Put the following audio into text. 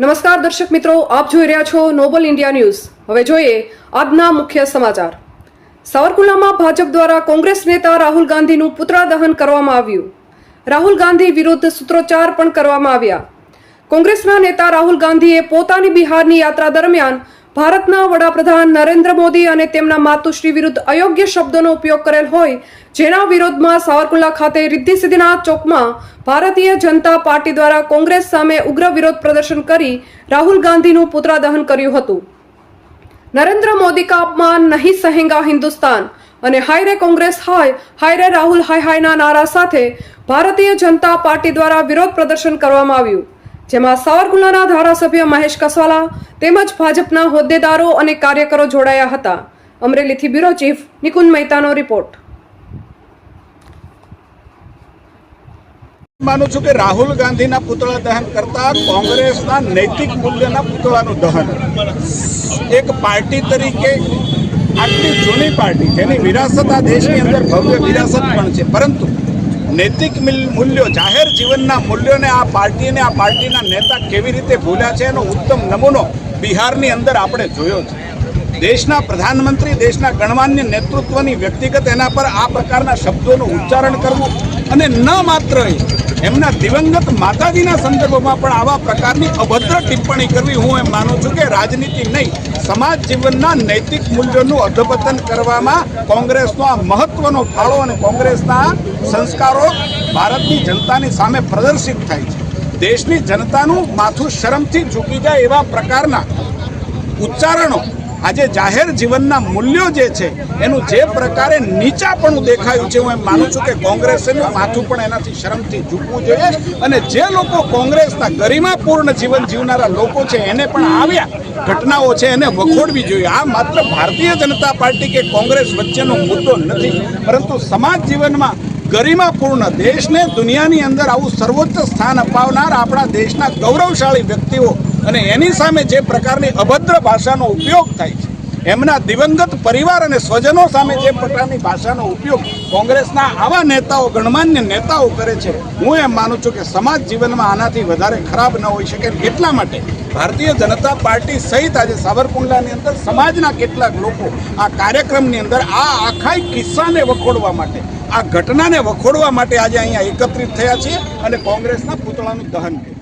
નમસ્કાર દર્શક મિત્રો, આપ જોઈ રહ્યા છો નોબલ ઇન્ડિયા ન્યૂઝ હવે જોઈએ આજના મુખ્ય સમાચાર. સાવરકુલામાં ભાજપ દ્વારા કોંગ્રેસ નેતા રાહુલ ગાંધીનું પુતળા દહન કરવામાં આવ્યું. રાહુલ ગાંધી વિરુદ્ધ સૂત્રોચ્ચાર પણ કરવામાં આવ્યા. કોંગ્રેસના નેતા રાહુલ ગાંધીએ પોતાની બિહારની યાત્રા દરમિયાન ભારતના વડાપ્રધાન નરેન્દ્ર મોદી અને તેમના માતુશ્રી વિરુદ્ધ અયોગ્ય શબ્દોનો ઉપયોગ કરેલ હોય, જેના વિરોધમાં સાવરકુંડલા ખાતે રિદ્ધિ સિદ્ધિનાથ ચોકમાં ભારતીય જનતા પાર્ટી દ્વારા કોંગ્રેસ સામે ઉગ્ર વિરોધ પ્રદર્શન કરી રાહુલ ગાંધીનું પુતળા દહન કર્યું હતું. નરેન્દ્ર મોદી કા અપમાન નહીં સહેંગા હિન્દુસ્તાન અને હાય રે કોંગ્રેસ હાય હાય રે રાહુલ, હાય હાયના નારા સાથે ભારતીય જનતા પાર્ટી દ્વારા વિરોધ પ્રદર્શન કરવામાં આવ્યું. જેમાં સાવરકુંડલાના ધારાસભ્ય મહેશ કસવાલા તેમજ ભાજપના હોદ્દેદારો અને કાર્યકરો જોડાયા હતા. અમરેલીથી બ્યુરો ચીફ નિકુંજ મહેતાનો રિપોર્ટ. માનું છું કે રાહુલ ગાંધીના પુતળા દહન કરતા કોંગ્રેસના નૈતિક મૂલ્યના પુતળાનું દહન. એક પાર્ટી તરીકે આટલી જૂની પાર્ટી, જેની વિરાસત આ દેશની અંદર ભવ્ય વિરાસત પણ છે, પરંતુ નૈતિક મિલ- મૂલ્યો, જાહેર જીવનના મૂલ્યોને આ પાર્ટીને, આ પાર્ટીના નેતા કેવી રીતે ભૂલ્યા છે એનો ઉત્તમ નમૂનો બિહારની અંદર આપણે જોયો છે. દેશના પ્રધાનમંત્રી, દેશના ગણમાન્ય નેતૃત્વની વ્યક્તિગત એના પર આ પ્રકારના શબ્દોનું ઉચ્ચારણ કરવું અને ન માત્ર એમના દિવંગત માતાજીના સંદર્ભમાં પણ આવા પ્રકારની અભદ્ર ટિપ્પણી કરવી હું એમ માનું છું કે રાજનીતિ નહીં, સમાજ જીવનના નૈતિક મૂલ્યોનું અધપતન કરવામાં કોંગ્રેસનો આ મહત્વનો ફાળો અને કોંગ્રેસના સંસ્કારો ભારતની જનતાની સામે પ્રદર્શિત થાય છે. દેશની જનતાનું માથું શરમથી ઝૂકી જાય એવા પ્રકારના ઉચ્ચારણો આજે જાહેર જીવનના મૂલ્યો જે છે, એનું જે પ્રકારે નીચાપણું દેખાયું છે, હું એમ માનું છું કે કોંગ્રેસનું માથું પણ એનાથી શરમથી ઝૂકવું જોઈએ. અને જે લોકો કોંગ્રેસના ગરિમાપૂર્ણ જીવન જીવનારા લોકો છે, એને પણ આવ્યા ઘટનાઓ છે, એને વખોડવી જોઈએ. આ માત્ર ભારતીય જનતા પાર્ટી કે કોંગ્રેસ વચ્ચેનો મુદ્દો નથી, પરંતુ સમાજ જીવનમાં ગરિમાપૂર્ણ દેશને દુનિયાની અંદર આવું સર્વોચ્ચ સ્થાન અપાવનાર આપણા દેશના ગૌરવશાળી વ્યક્તિઓ અને એની સામે જે પ્રકારની અભદ્ર ભાષાનો ઉપયોગ થાય છે, એમના દિવંગત પરિવાર અને સ્વજનો સામે જે પ્રકારની ભાષાનો ઉપયોગ કોંગ્રેસના આવા નેતાઓ, ગણમાન્ય નેતાઓ કરે છે, હું એમ માનું છું કે સમાજ જીવનમાં આનાથી વધારે ખરાબ ન હોઈ શકે એટલા માટે ભારતીય જનતા પાર્ટી સહિત આજે સાવરકુંડલાની અંદર સમાજના કેટલાક લોકો આ કાર્યક્રમની અંદર આ આખા કિસ્સાને વખોડવા માટે, આ ઘટનાને વખોડવા માટે આજે અહીંયા એકત્રિત થયા છીએ અને કોંગ્રેસના પૂતળાનું દહન કર્યું.